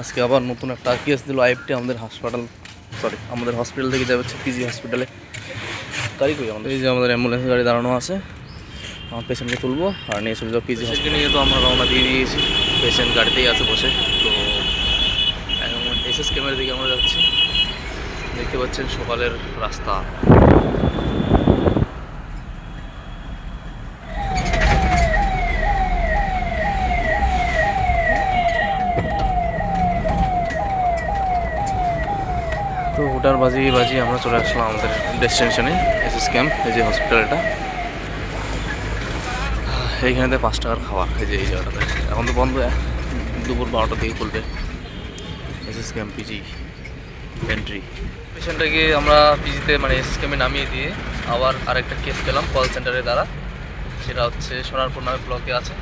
আজকে আবার নতুন একটা কেস দিল আইএফটি আমাদের হাসপাতাল সরি আমাদের হসপিটাল থেকে যাবে হচ্ছে পিজি হসপিটালে গাড়ি কই আমাদের? এই যে আমাদের অ্যাম্বুলেন্স গাড়ি দাঁড়ানো আছে। আমার পেশেন্টকে তুলবো আর নিয়ে চলে যাব পিজি হসপিটাল নিয়ে তো আমরা রওনা দিয়ে দিয়েছি। পেশেন্ট গাড়িতেই আছে বসে। তো এখন এসএস ক্যামেরার দিকে আমরা যাচ্ছি। দেখতে পাচ্ছেন সকালের রাস্তা। ওটার বাজিয়ে বাজিয়ে আমরা চলে আসলাম আমাদের ডেস্টিনেশনে এস এস ক্যাম্প এই যে হসপিটালটা এইখানেতে পাঁচ টাকার খাওয়া এই যে এই জায়গাটাতে। এখন তো বন্ধ দুপুর বারোটা থেকে খুলবে। S S camp PG entry পেশেন্টটাকে আমরা পিজিতে মানে এস ক্যাম্পে নামিয়ে দিয়ে আবার আরেকটা কেস পেলাম কল সেন্টারের দ্বারা। সেটা হচ্ছে সোনারপুর নামে ব্লকে আছে।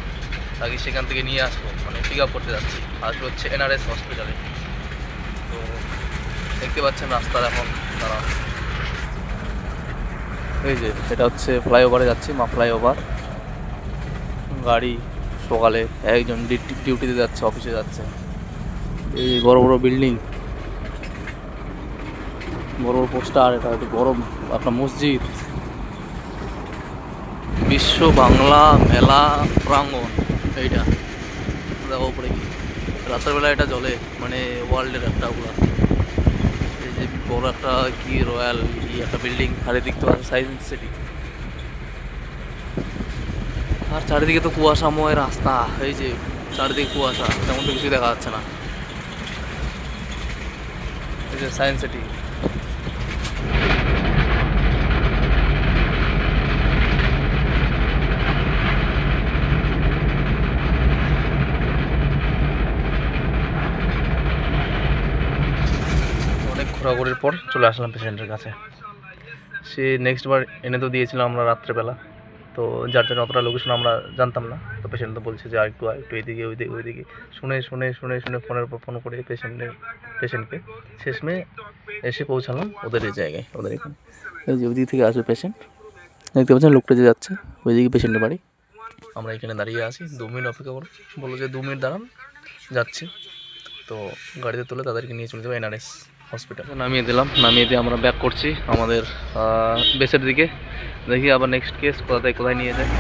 তাকে সেখান থেকে নিয়ে আসব মানে পিক আপ করতে যাচ্ছি। আসবে হচ্ছে এনআরএস হসপিটালে দেখতে পাচ্ছেন রাস্তার এখন তারা এই যে, এটা হচ্ছে ফ্লাইওভারে যাচ্ছি, মা ফ্লাইওভার। গাড়ি সকালে একজন ডিউটি- ডিউটিতে যাচ্ছে, অফিসে যাচ্ছে। এই বড় বড় বিল্ডিং। বড় বড় পোস্টার, এটা একটু বড় একটা মসজিদ। বিশ্ব বাংলা মেলা প্রাঙ্গণ, এইটা। দেখো উপরে কি। রাতের বেলা এটা জলে মানে ওয়ার্ল্ডের একটা ওগুলা এই বড় একটা কি রয়্যাল একটা বিল্ডিং, আর এদিক তো আছে সাইন্স সিটি আর চারিদিকে তো কুয়াশাময় রাস্তা, এই যে চারিদিকে কুয়াশা, তেমন তো কিছু দেখা যাচ্ছে না। এই যে সায়েন্স সিটি ঘোরাঘুরির পর চলে আসলাম পেশেন্টের কাছে। সে নেক্সট বার এনে তো দিয়েছিলাম আমরা রাত্রেবেলা। তো যার জন্য অতটা লোকেশন আমরা জানতাম না। তো পেশেন্ট তো বলছে যে আরেকটু আরেকটু এদিকে, ওইদিকে ওইদিকে। শুনে শুনে শুনে শুনে ফোনের উপর ফোন করে পেশেন্টের পেশেন্টকে শেষমে এসে পৌঁছালাম ওদের এই জায়গায়, ওদের এখানে। যে ওইদিক থেকে আসবে পেশেন্ট দেখতে পাচ্ছেন লোকটা যে যাচ্ছে, ওইদিকে পেশেন্টের বাড়ি। আমরা এখানে দাঁড়িয়ে আছি, দু মিনিট অপেক্ষা করো বলল যে দু মিনিট দাঁড়ান, যাচ্ছি। তো গাড়িতে তুলে তাদেরকে নিয়ে চলে যাব এনআরএস। হসপিটাল নামিয়ে দিলাম। নামিয়ে দিয়ে আমরা ব্যাক করছি আমাদের বেসের দিকে। দেখি আবার নেক্সট কেস কোথায় কোথায় নিয়ে যায়!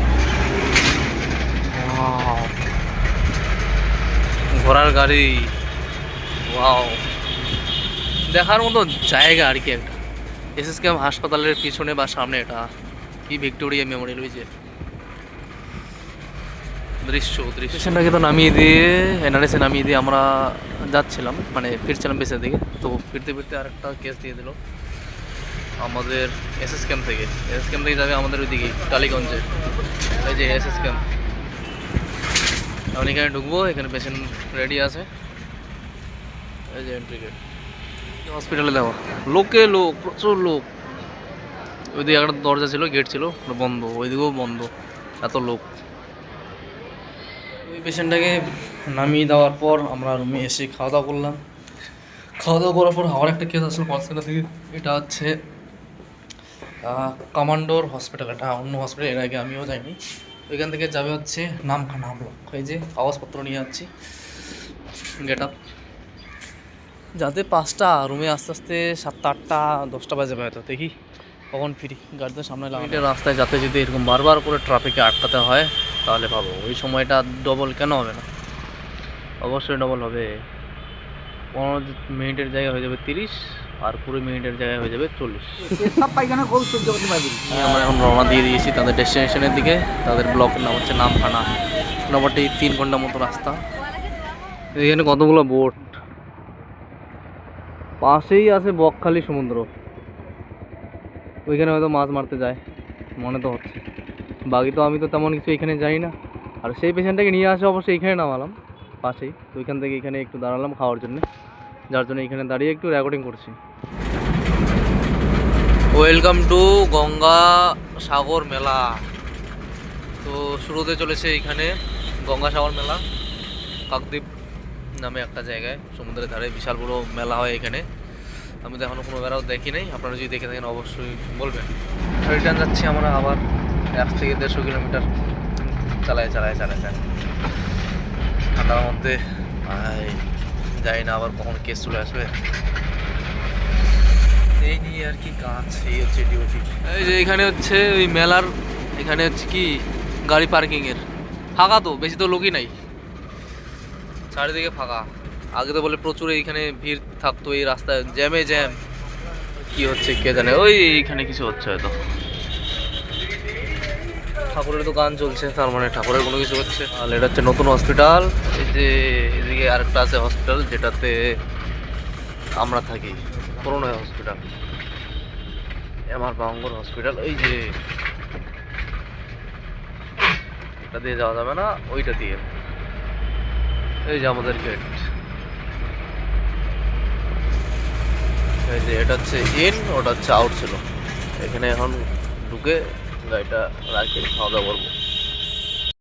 ঘোড়ার গাড়ি। ওয়াও দেখার মতো জায়গা আর কি একটা। এসএস ক্যাম হাসপাতালের পিছনে বা সামনে এটা। কি ভিক্টোরিয়া মেমোরিয়াল ওই যে। দৃশ্য দৃশ্য। স্টেশনটাকে তো নামিয়ে দিয়ে এনআরএসে নামিয়ে দিয়ে আমরা যাচ্ছিলাম মানে ফিরছিলাম বেসের দিকে, তো ফিরতে ফিরতে আরেকটা কেস দিয়ে দিল। আমাদের এস এস ক্যাম্প থেকে। এস এস ক্যাম্প থেকে যাবে আমাদের ওইদিকে, টালিগঞ্জে। এই যে এস এস ক্যাম্প আমি এখানে ঢুকবো, এখানে পেশেন্ট রেডি আছে। এই যে এন্ট্রি গেট হসপিটালে দেওয়া লোকে লোক, প্রচুর লোক। ওইদিকে একটা দরজা ছিল গেট ছিল বন্ধ, ওইদিকেও বন্ধ, এত লোক। ওই পেশেন্টটাকে নামিয়ে দেওয়ার পর আমরা রুমে এসে খাওয়া দাওয়া করলাম। খাওয়া দাওয়া করার পর আবার একটা কেস আসলো কলকাতা থেকে। এটা হচ্ছে কমান্ডোর হসপিটাল এটা অন্য হসপিটাল এর আগে আমিও যাইনি। ওইখান থেকে যাবে হচ্ছে নামখানা ব্লক এই যে কাগজপত্র নিয়ে যাচ্ছি গেট আপ যাতে পাঁচটা রুমে আস্তে আস্তে সাতটা আটটা দশটা বাজে হয়তো দেখি। কখন ফিরি গাড়িতে সামনে লাগে রাস্তায় যাতে যদি এরকম বারবার করে ট্রাফিকে আটকাতে হয় তাহলে ভাবো ওই সময়টা ডবল কেন হবে না? অবশ্যই ডবল হবে। পনেরো মিনিটের জায়গায় হয়ে যাবে তিরিশ আর কুড়ি মিনিটের জায়গায় হয়ে যাবে চল্লিশ। সব পায়খানা খুব সহ্য করতে পারবি আমরা এখন রওনা দিয়ে দিয়েছি তাদের ডেস্টিনেশনের দিকে। তাদের ব্লকের নাম হচ্ছে নামখানা। মোটামুটি তিন ঘণ্টা মতো রাস্তা। এখানে কতগুলো বোট? পাশেই আছে বকখালি সমুদ্র। ওইখানে হয়তো মাছ মারতে যায় মনে তো হচ্ছে। বাকি তো আমি তো তেমন কিছু এখানে যাই না। আর সেই পেশেন্টটাকে নিয়ে আসে অবশ্যই এখানে নামালাম, পাশেই। তো ওইখান থেকে এখানে একটু দাঁড়ালাম খাওয়ার জন্য। যার জন্য এখানে দাঁড়িয়ে একটু রেকর্ডিং করছি। ওয়েলকাম টু গঙ্গা সাগর মেলা। তো শুরুতে চলেছে এখানে গঙ্গা সাগর মেলা। কাকদ্বীপ নামে একটা জায়গায়, সমুদ্রের ধারে বিশাল বড় মেলা হয় এখানে। আমি তো এখনও কোনো বেড়াও দেখি নাই। আপনারা যদি দেখে থাকেন অবশ্যই বলবেন। রিটার্ন যাচ্ছি আমরা আবার। এক থেকে দেড়শো কিলোমিটার চালায় চালায় চালায় চালায়। ঠান্ডার মধ্যে জানি না আবার কখন কেস চলে আসবে। এই নিয়ে আর কি কাজ, এই হচ্ছে ডিউটি এই যে এখানে হচ্ছে ওই মেলার, এখানে হচ্ছে কি, গাড়ি পার্কিং এর। ফাঁকা তো, বেশি তো লোকই নাই। চারিদিকে ফাঁকা। আগে তো বলে প্রচুর এইখানে ভিড় থাকতো, এই রাস্তায় জ্যামে জ্যাম। কি হচ্ছে কে জানে, ওই এইখানে কিছু হচ্ছে হয়তো। ঠাকুরের তো গান চলছে, তার মানে ঠাকুরের কোনো কিছু হচ্ছে। আর এটা হচ্ছে নতুন হসপিটাল এই যে এদিকে আরেকটা আছে হসপিটাল যেটাতে আমরা থাকি করোনা হসপিটাল আমার বাঙ্গর হসপিটাল এই যে এটা দিয়ে যাওয়া যাবে না, ওইটা দিয়ে। এই যে আমাদের গেট এই যে এটা হচ্ছে ইন ওটা হচ্ছে আউট ছিল। এখানে এখন ঢুকে গাড়িটা রাখি খাওয়া দাওয়া করব।